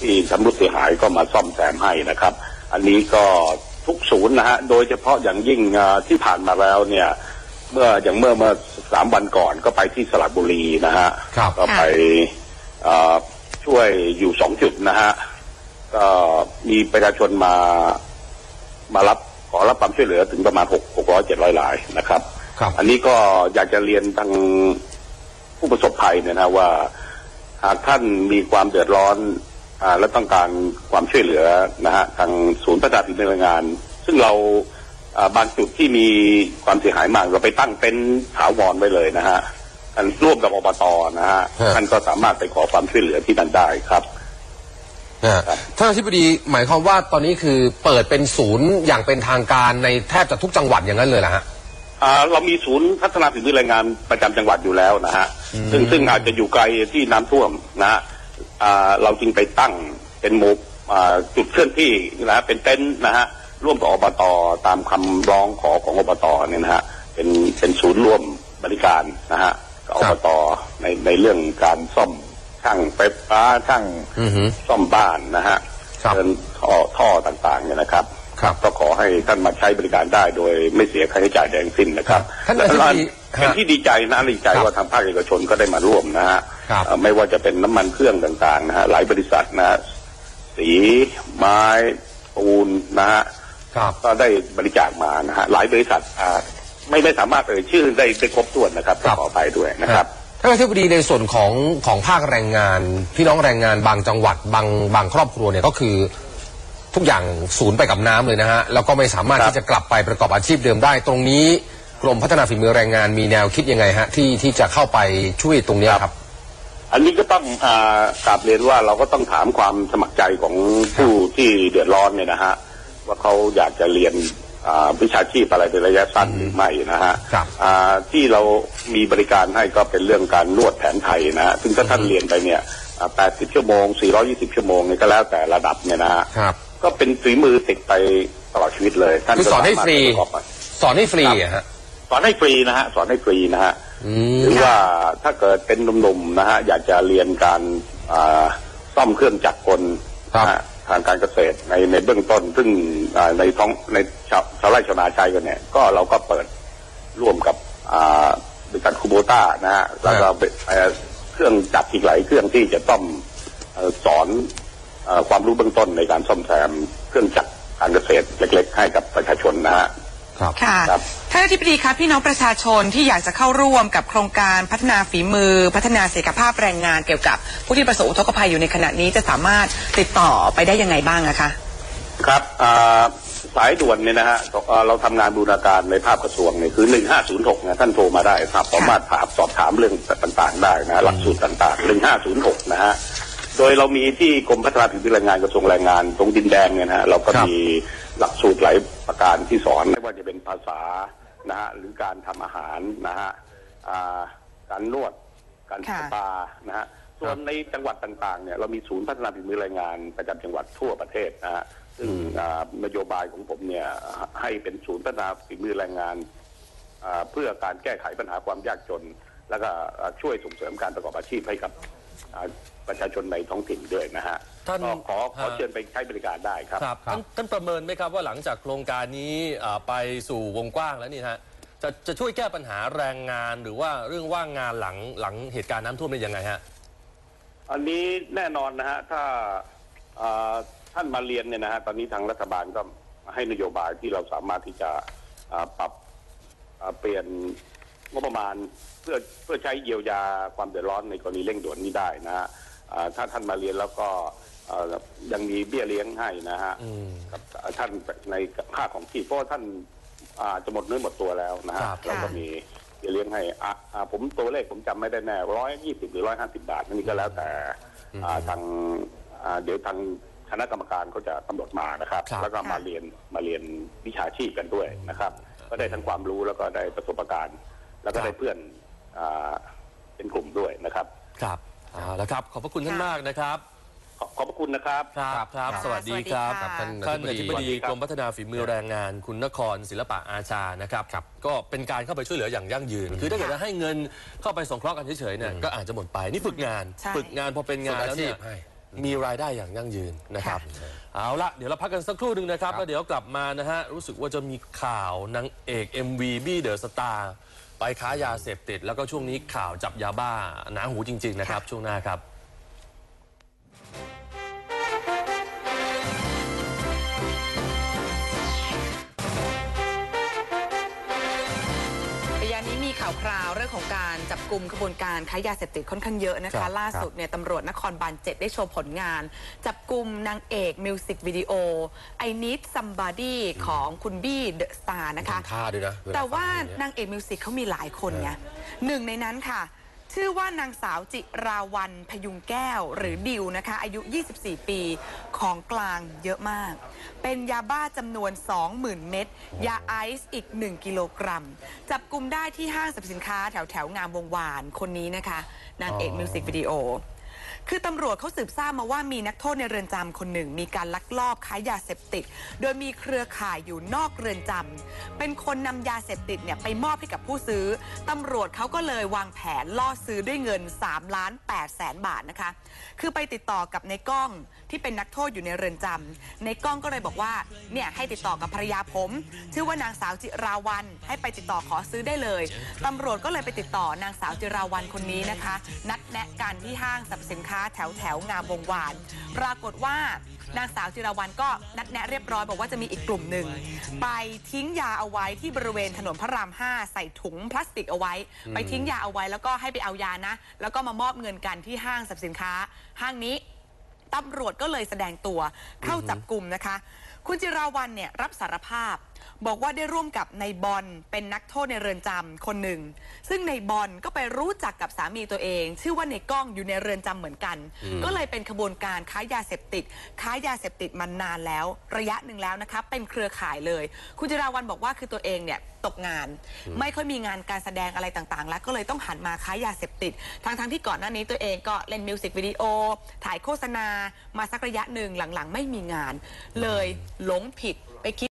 ที่ชำรุดเสียหายก็มาซ่อมแซมให้นะครับ อันนี้ก็ทุกศูนย์นะฮะโดยเฉพาะอย่างยิ่งอ่าที่ผ่านมาแล้วเนี่ยเมื่ออย่างเมื่อเมื่อสามวันก่อนก็ไปที่สระบุรีนะฮะครับก็ไปเอ่อช่วยอยู่สองจุดนะฮะก็มีประชาชนมามารับขอรับความช่วยเหลือถึงประมาณหกหกร้อยเจ็ดร้อยรายนะครับครับอันนี้ก็อยากจะเรียนทางผู้ประสบภัยเนี่ยนะว่า หากท่านมีความเดือดร้อนอา และต้องการความช่วยเหลือนะฮะทางศูนย์ประชาธิปไตยงาน ซึ่งเราอ่าบางจุดที่มีความเสียหายมากเราไปตั้งเป็นท์ถาวรไว้เลยนะฮะท่านร่วมกับอบตนะฮะฮะท่านก็สามารถไปขอความช่วยเหลือที่นั่นได้ครับนะฮะครับท่านอธิบดีหมายความว่าตอนนี้คือเปิดเป็นศูนย์อย่างเป็นทางการในแทบจะทุกจังหวัดอย่างนั้นเลยเหรอฮะอ่าเรามีศูนย์พัฒนาฝีมือแรงงานประจำจังหวัดอยู่แล้วนะฮะซึ่งซึ่งอาจจะอยู่ไกลที่น้ำท่วมนะฮะอ่า เราจึงไปตั้งเป็นหมู่อ่าจุดเคลื่อนที่นะฮะเป็นเต็นท์นะฮะร่วมกับอบตตามคำร้องขอของอบตเนี่ยนะฮะเป็นเป็นศูนย์ร่วมบริการนะฮะกับคอรับบตในในเรื่องการซ่อมช่างไฟฟ้าช่างอือฮึซ่อมบ้านนะฮะครับเดินท่อท่อต่างๆเนี่ยนะครับ ครับก็ขอให้ท่านมาใช้บริการได้โดยไม่เสียค่าใช้จ่ายใดทั้งสิ้นนะครับท่านอธิบดีและเป็นที่ดีใจนะดีใจครับว่าทางภาคเอกชนก็ได้มาร่วมนะฮะครับเอ่อไม่ว่าจะเป็นน้ำมันเครื่องต่างๆนะฮะหลายบริษัทนะฮะสีไม้ปูนนะฮะครับก็ได้บริจาคมานะฮะหลายบริษัทอ่าไม่ไม่สามารถเอ่ยชื่อได้ได้ครบถ้วนนะครับครับขอไปด้วยนะครับท่านอธิบดีในส่วนของของภาคแรงงาน พี่น้องแรงงานบางจังหวัดบางบางครอบครัวเนี่ยก็คือ ทุกอย่างศูนย์ไปกับน้ำเลยนะฮะ แล้วก็ไม่สามารถครับ ที่จะกลับไปประกอบอาชีพเดิมได้ ตรงนี้กรมพัฒนาฝีมือแรงงานมีแนวคิดยังไงฮะ ที่ที่จะเข้าไปช่วยตรงเนี้ยครับ อันนี้ก็ต้องอากราบเรียนว่าเราก็ต้องถามความสมัครใจของผู้ที่เดือดร้อนเนี่ยนะฮะว่าเขาอยากจะเรียนอ่าวิชาชีพอะไรเป็นระยะสั้นหรือไม่นะฮะครับ อ่าที่เรามีบริการให้ก็เป็นเรื่องการนวดแผนไทยนะฮะซึ่งถ้าท่านเรียนไปเนี่ยอ่า80 ชั่วโมง 420 ชั่วโมงเนี่ยก็แล้วแต่ระดับเนี่ยนะฮะ ครับ ก็เป็นฝีมือติดไปตลอดชีวิตเลยท่านคือก็สอนให้ามารถฟรีประกอบอาสอนให้ฟรีครับอะฮะ สอนให้ฟรีนะฮะสอนให้ฟรีนะฮะอืม หรือว่าถ้าเกิดเป็นหนุ่มๆนะฮะอยากจะเรียนการอ่าซ่อมเครื่องจักรกลครับ นะฮะทางการเกษตรในในเบื้องต้น ซึ่งอ่าในท้องในชาวชาวไร่ชาวนาใช้กันเนี่ยก็เราก็เปิดร่วมกับอ่าบริษัทคูโบต้านะฮะแล้วก็เป็นเอ่อเครื่องจักรอีกหลายเครื่องที่จะต้องเอ่อสอนเอ่อ ความรู้เบื้องต้นในการซ่อมแซมเครื่องจักรการเกษตรเล็ก ๆ ให้กับประชาชนนะฮะครับค่ะครับท่านอธิบดีครับพี่น้องประชาชนที่อยากจะเข้าร่วมกับโครงการพัฒนาฝีมือ พัฒนาศักยภาพแรงงานเกี่ยวกับผู้ที่ประสบอุทกภัยอยู่ในขณะนี้จะสามารถติดต่อไปได้ยังไงบ้างอะคะครับอ่าสายด่วนเนี่ยนะฮะเอ่อเราทำงานบูรณาการในภาพกระทรวงเนี่ยคือ 1506นะท่านโทรมาได้ครับสามารถถามสอบถามเรื่องต่างๆ ได้นะหลักสูตรต่างๆ 1506 นะฮะ โดยเรามีที่กรมพัฒนาฝีมือแรงงานกระทรวงแรงงานตรงดินแดงเนี่ยนะฮะเราก็ครับมีหลักสูตรหลายประการที่สอนไม่ว่าจะเป็นภาษานะฮะหรือการทำอาหารนะฮะอ่าการนวดการค่ะสปานะฮะส่วนในจังหวัดต่างๆเนี่ยเรามีศูนย์พัฒนาฝีมือแรงงานประจำจังหวัดทั่วประเทศนะฮะซึ่งอ่านโยบายของผมเนี่ยให้เป็นศูนย์พัฒนาฝีมือแรงงานอ่าเพื่อการแก้ไขปัญหาความยากจน แล้วก็อ่าช่วยส่งเสริมการประกอบอาชีพให้กับ อ่าประชาชนในท้องถิ่นด้วยนะฮะท่านก็ขอขอฮะ เชิญไปใช้บริการได้ครับ ครับท่านท่านประเมินไหมครับว่าหลังจากโครงการนี้อ่าไปสู่วงกว้างแล้วนี่ฮะจะจะช่วยแก้ปัญหาแรงงานหรือว่าเรื่องว่างงานหลังหลังเหตุการณ์น้ำท่วมเป็นยังไงฮะ อันนี้แน่นอนนะฮะถ้าอ่าท่านมาเรียนเนี่ยนะฮะตอนนี้ทางรัฐบาลก็ให้นโยบายที่เราสามารถที่จะอ่าปรับอ่าเปลี่ยน งบประมาณเพื่อเพื่อใช้เยียวยาความเดือดร้อนในกรณีเร่งด่วนนี้ได้นะฮะอ่าถ้าท่านมาเรียนแล้วก็อ่ายังมีเบี้ยเลี้ยงให้นะฮะอืมกับท่านในค่าของที่เพราะว่าท่านอ่าจะหมดเนื้อหมดตัวแล้วนะฮะครับเราก็มีเบี้ยเลี้ยงให้อะอ่าผมตัวเลขผมจำไม่ได้แน่ร้อยยี่สิบหรือร้อยห้าสิบาทนี่ก็แล้วแต่อ่าทางอ่าเดี๋ยวทางคณะกรรมการเขาจะกำหนดมานะครับครับ แล้วก็มาเรียนมาเรียนวิชาชีพกันด้วยนะครับ ก็ได้ทั้งความรู้แล้วก็ได้ประสบการณ์ แล้วก็ได้เพื่อนอ่าเป็นกลุ่มด้วยนะครับ ครับเอาละครับ ขอบพระคุณท่านค่ะ มากนะครับ ขอขอบพระคุณนะครับ ครับครับค่ะสวัสดีครับสวัสดีค่ะ ท่านท่านอธิบดีสวัสดีครับกรมพัฒนาฝีมือแรงงาน คุณนครศิลปะอาชานะครับ ก็เป็นการเข้าไปช่วยเหลืออย่างยั่งยืน คือถ้าเกิดจะให้เงินเข้าไปสงเคราะห์กันเฉยๆเนี่ยก็อาจจะหมดไปนี่ฝึกงาน ใช่ ฝึกงานพอเป็นงานแล้วเนี่ย ฝึกอาชีพให้ มีรายได้อย่างยั่งยืนนะครับ เอาละเดี๋ยวเราพักกันสักครู่หนึ่งนะครับ แล้วเดี๋ยวกลับมานะฮะ รู้สึกว่าจะมีข่าวนางเอก MV บี้เดอะสตาร์ ไปค้ายาเสพติด แล้วก็ช่วงนี้ข่าวจับยาบ้าหนาหูจริง ๆ นะครับ ช่วงหน้าครับ คราวเรื่องของการจับกลุ่มขบวนการค้ายาเสพติดค่อนข้างเยอะนะครัคะ บล่าสุดเนี่ยตำรวจนครบาลเจ็ดได้โชว์ผลงาน จับกลุ่มนางเอกมิวสิกวิดีโอ I Need Somebody ของคุณบี้เดอะสตาร์นะคะ ทำท่าด้วยนะเลแต่ว่าฟังเพลงเนี้ยนางเอกมิวสิกเขามีหลายคนไงหนึ่งในนั้นค่ะ ชื่อว่านางสาวจิราวันพยุงแก้วหรือดิวนะคะ อายุ 24 ปีของกลางเยอะมาก เป็นยาบ้าจำนวน 20,000 เม็ดยาไอซ์อีก 1 กิโลกรัม จับกลุ่มได้ที่ห้างสรรพสินค้าแถวแถวงามวงวานคนนี้นะคะ นางเอกมิวสิกวิดีโอ คือตำรวจเขาสืบทราบมาว่ามีนักโทษในเรือนจำคนหนึ่ง มีการลักลอบค้ายาเสพติด โดยมีเครือข่ายอยู่นอกเรือนจำเป็นคนนำยาเสพติดเนี่ยไปมอบให้กับผู้ซื้อตำรวจเขาก็เลยวางแผนล่อซื้อด้วยเงิน3ล้าน8แสนบาทนะคะ คือไปติดต่อกับในกล้องที่เป็นนักโทษอยู่ในเรือนจำในกล้องก็เลยบอกว่าเนี่ยให้ติดต่อกับภรรยาผม ชื่อว่านางสาวจิราวันให้ไปติดต่อขอซื้อได้เลยตำรวจก็เลยไปติดต่อนางสาวจิราวันคนนี้นะคะ นัดแนะกันที่ห้างสรรพสินค้าแถวแถวๆงามวงวาน ปรากฏว่านางสาวจิราวันก็นัดแนะเรียบร้อยบอกว่าจะมีอีกกลุ่มหนึ่ง ไปทิ้งยาเอาไว้ที่บริเวณถนนพระราม 5 ใส่ถุงพลาสติกเอาไว้ ไปทิ้งยาเอาไว้แล้วก็ให้ไปเอายานะ แล้วก็มามอบเงินกันที่ห้างสรรพสินค้า ห้างนี้ตำรวจก็เลยแสดงตัวเข้าจับกลุ่มนะคะ คุณจิราวันเนี่ยรับสารภาพ บอกว่าได้ร่วมกับนายบอลเป็นนักโทษในเรือนจำคนหนึ่ง ซึ่งนายบอลก็ไปรู้จักกับสามีตัวเอง ชื่อว่าในายก้องอยู่ในเรือนจำเหมือนกัน ก็เลยเป็นขบวนการค้ายาเสพติด ค้ายาเสพติดมานานแล้ว ระยะหนึ่งแล้วนะคะเป็นเครือข่ายเลย คุณจิราวันบอกว่าคือตัวเองเนี่ยตกงาน ไม่ค่อยมีงานการแสดงอะไรต่างๆ แล้วก็เลยต้องหันมาค้ายาเสพติดทั้งๆที่ก่อนหน้านี้ตัวเองก็เล่นมิวสิกวิดีโอถ่ายโฆษณามาสักระยะหนึ่งหลังๆ ไม่มีงาน เลยหลงผิดไปคิด